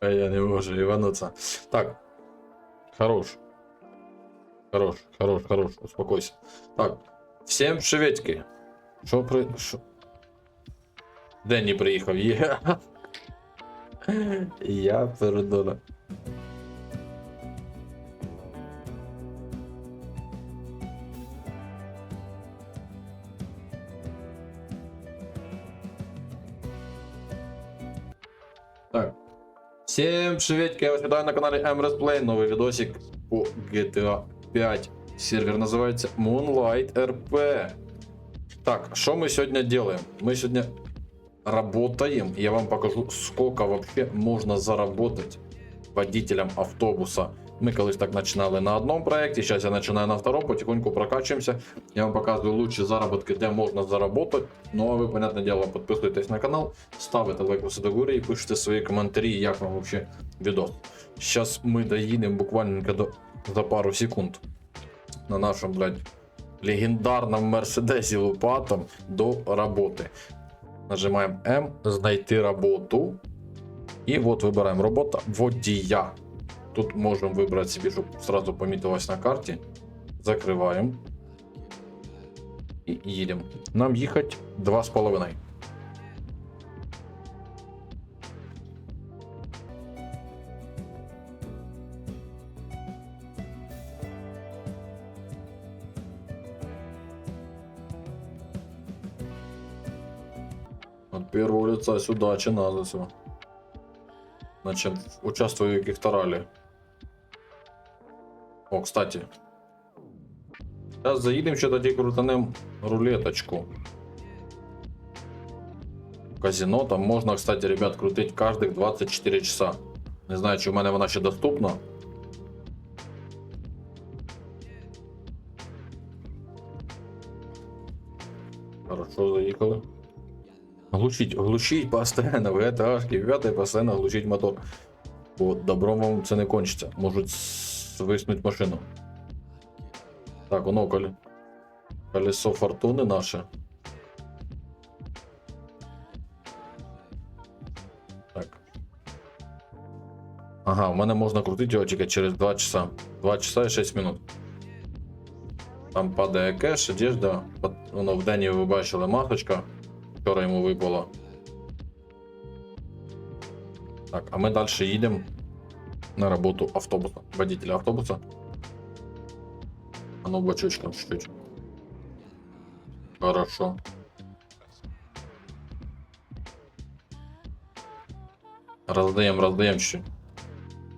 А я не можу івануться. Так. Хорош. Хорош, хорош, хорош, успокойся. Так. Всім приветики. Що при. Шо... Денні приїхав. Є. Я передоля. Всем приветики, я вас вітаю на каналі MRS Play, новий відосик по GTA 5. Сервер називається Moonlight RP. Так, що ми сьогодні делаем? Ми сьогодні работаем. Я вам покажу, сколько вообще можно заработать водителям автобуса. Мы колись так начинали на одном проекте, сейчас я начинаю на втором, потихоньку прокачиваемся. Я вам показываю лучшие заработки, где можно заработать. Ну а вы, понятное дело, подписывайтесь на канал, ставите лайк висоти догори і пишите свої коментарі, як вам вообще відос. Сейчас мы доїдемо буквально до, за пару секунд на нашому, блядь, легендарном Мерседесі лопатом до роботи. Нажимаємо М, знайти роботу. І от вибираємо робота водія. Тут можемо вибрати собі, щоб сразу помітилось на карті. Закриваємо. І їдемо. Нам їхати 2,5. От первого лица сюда, чи надо все. Значит, участвую в каких-то ралли. О, кстати. Сейчас заедем еще тоді крутанем рулеточку. Казино, там можно, кстати, ребят, крутить каждых 24 часа. Не знаю, чи в мене вона ще доступна. Хорошо, заїхали. Глушить, глушить постоянно в GTA, в 5 постоянно глушить мотор. От, добром вам це не кончиться. Можуть свиснуть машину. Так, воно коле... колесо фортуни наше. Так. Ага, у мене можна крутити його тільки через 2 часа. 2 часа і 6 минут. Там падає кеш, одежда. Воно в день ви бачили масочка. Вчора йому випало. Так, а ми далі їдемо на роботу автобуса, водителя автобуса. А ну бочочком чуть-чуть. Хорошо. Роздаємо, роздаємо ще.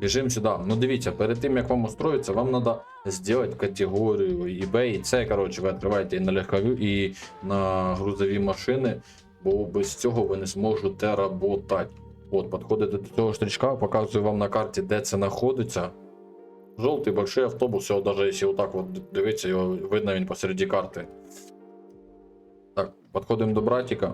Біжимо сюди. Ну дивіться, перед тим як вам устроїться, вам треба зробити категорію eBay і це, коротше, ви відкриваєте і на легкові, і на грузові машини, бо без цього ви не зможете працювати. От, підходите до цього штричка, показую вам на карті, де це знаходиться. Жовтий большой автобус, його навіть якщо отак от дивитися, його видно він посередині карти. Так, підходимо до братика.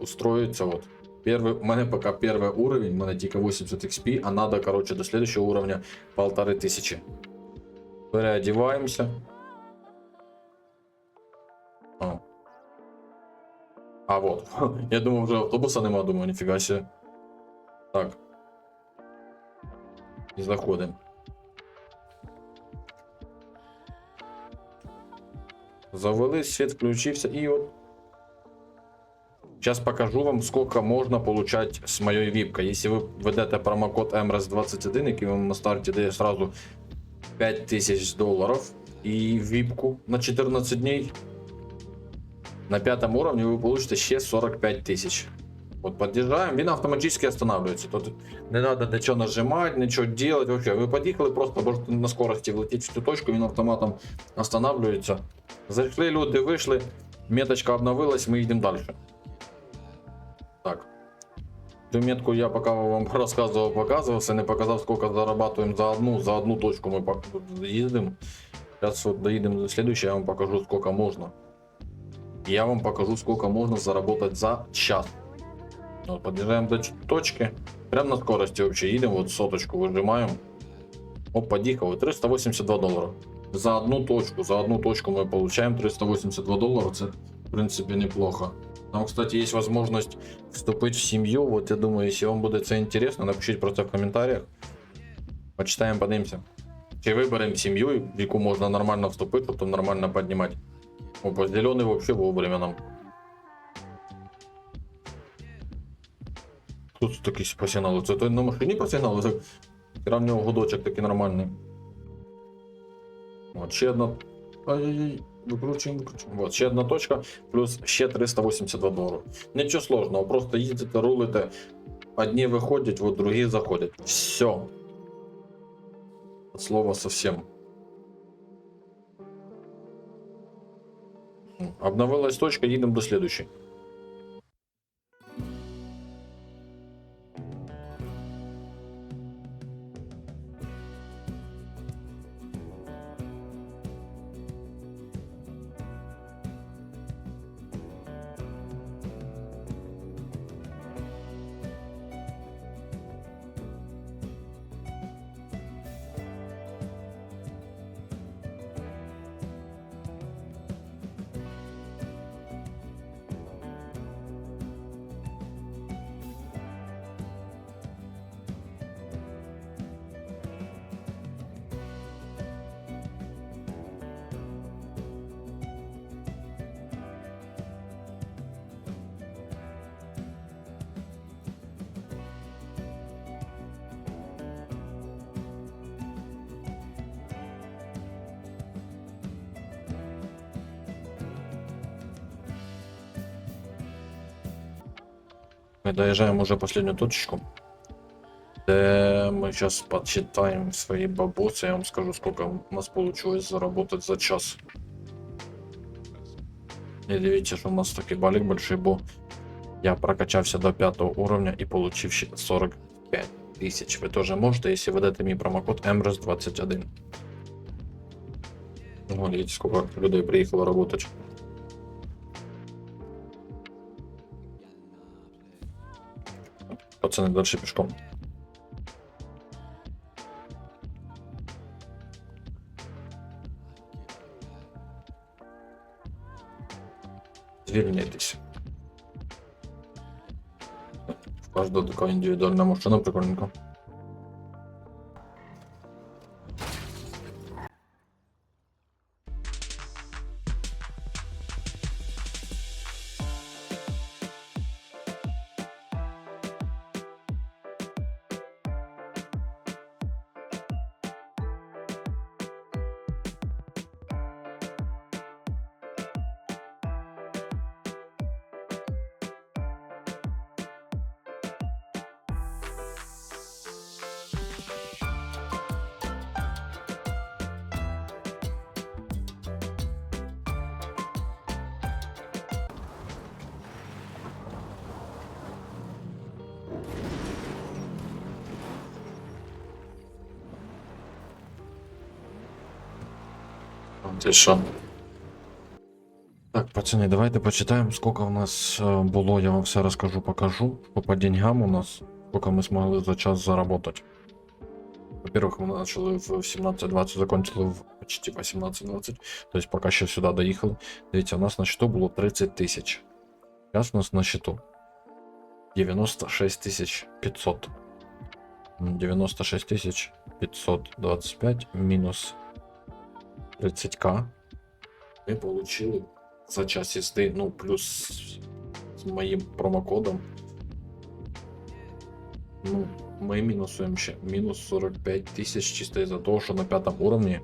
Устроїться от. Первый, у мене пока первый уровень, у мене тільки 80 XP, а надо, короче, до следующего уровня полторы тысячи. Переодеваемся. О. А вот. Я думав, вже автобуса нема, думаю, ніфіга себе. Так. І заходимо. Завели, свет включився і от. Сейчас покажу вам, сколько можно получать с моей випкой. Если вы введете промокод MRS21, який вам на старті дає сразу 5000 долларов и випку на 14 дней, на пятом уровне вы получите ще 45 тысяч. Вот подъезжаем, він автоматически останавливается. Тут не надо ничего нажимать, ничего делать. Вообще, вы подъехали, просто можете на скорости влететь в цю точку, він автоматом останавливается. Зайшли люди, вийшли, меточка обновилась, ми їдемо далі. Так. Цю метку я пока вам рассказывал, показывал, все не показав, сколько зарабатываем за одну, за одну точку мы пок- їздим. Сейчас вот доедем до следующей, я вам покажу, сколько можно. Я вам покажу, сколько можно заработать за час. Вот, подъезжаем до ч- точки. Прям на скорости вообще едем, вот соточку выжимаем. Оп, подъехал, 382 доллара. За одну точку, за одну точку мы получаем 382 доллара, это в принципе неплохо. Там, кстати, есть возможность вступить в семью. Вот я думаю, если вам будет это интересно, напишите просто в комментариях. Почитаємо, подивимося. Чи виберемо сім'ю, в яку можна нормально вступити, тобто нормально піднімати. О, по зелений вообще вовремя нам. Тут такий посігнали. Це той на машині посігнали, так. Хіра в нього годочок такий нормальний. От, ще одна. Ай-яй-яй, викручуємо, викручуємо. От, ще одна точка, плюс ще 382 доларів. Нічого сложного, просто їздите, рулите. Одні виходять, от другі заходять. Все. От слова совсем. Обновилась точка, їдемо до следующей. Мы доезжаем уже последнюю точечку. Где мы сейчас подсчитаем свои бабусы. Я вам скажу, сколько у нас получилось заработать за час. И дивіться, що у нас такий балик большой був. Я прокачався до пятого уровня і получив ще 45 тисяч. Ви теж можете, якщо введете мій промокод MRS21. Ну, видите, сколько людей приїхало работать. Пацаны, дальше пешком. Звільнитись. В каждого така індивідуальна машина прикольненько. Ти що? Так, пацани, давайте почитаємо, скільки у нас е, було, я вам все розкажу, покажу. Що по деньгам у нас, скільки ми змогли за час заработать. Во-первых, мы начали в 17.20, закончили в почти 18.20. То есть пока ще сюди доїхали. Дивіться, у нас на счету було 30 тисяч. Зараз у нас на счету 96 тисяч 500. М, 96 тисяч 525 мінус 30к. Ми получили за час їзди, ну, плюс з моїм промокодом. Ну, ми мінусуємо ще мінус 45 тисяч чисто із-за того, що на п'ятому уровні.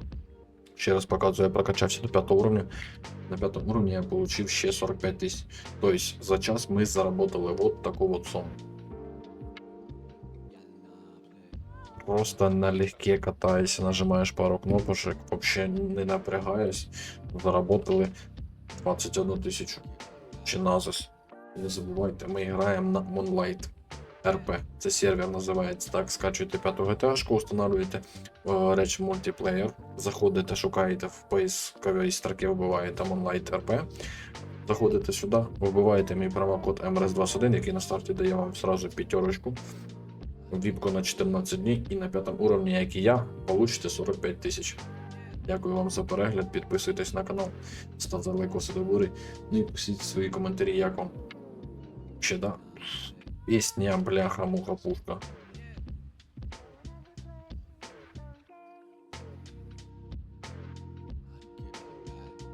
Ще раз показую, я прокачався до п'ятого уровня. На п'ятому уровні я получив ще 45 тисяч. Тобто за час ми заработали вот таку вот сумму. Просто налегке катаешься, нажимаешь пару кнопочек, вообще не напрягаясь, заработали 21 тысячу. Чиназис. Не забувайте, ми граємо на Moonlight RP. Це сервер називається так. Скачуєте 5 GTA, устанавливаєте е, реч мультиплеєр, заходите, шукаєте в поисковій строці, вбиваєте Moonlight RP. Заходите сюди, вбиваєте мій промокод MRS21, який на старті дає вам сразу п'ятерочку. Віпку на 14 днів і на п'ятому уровні, як і я, получите 45 тисяч. Дякую вам за перегляд, підписуйтесь на канал, ставте лайкоси до гори, ну і пишіть свої коментарі, як вам. Ще, да? Пісня, бляха, муха, пушка.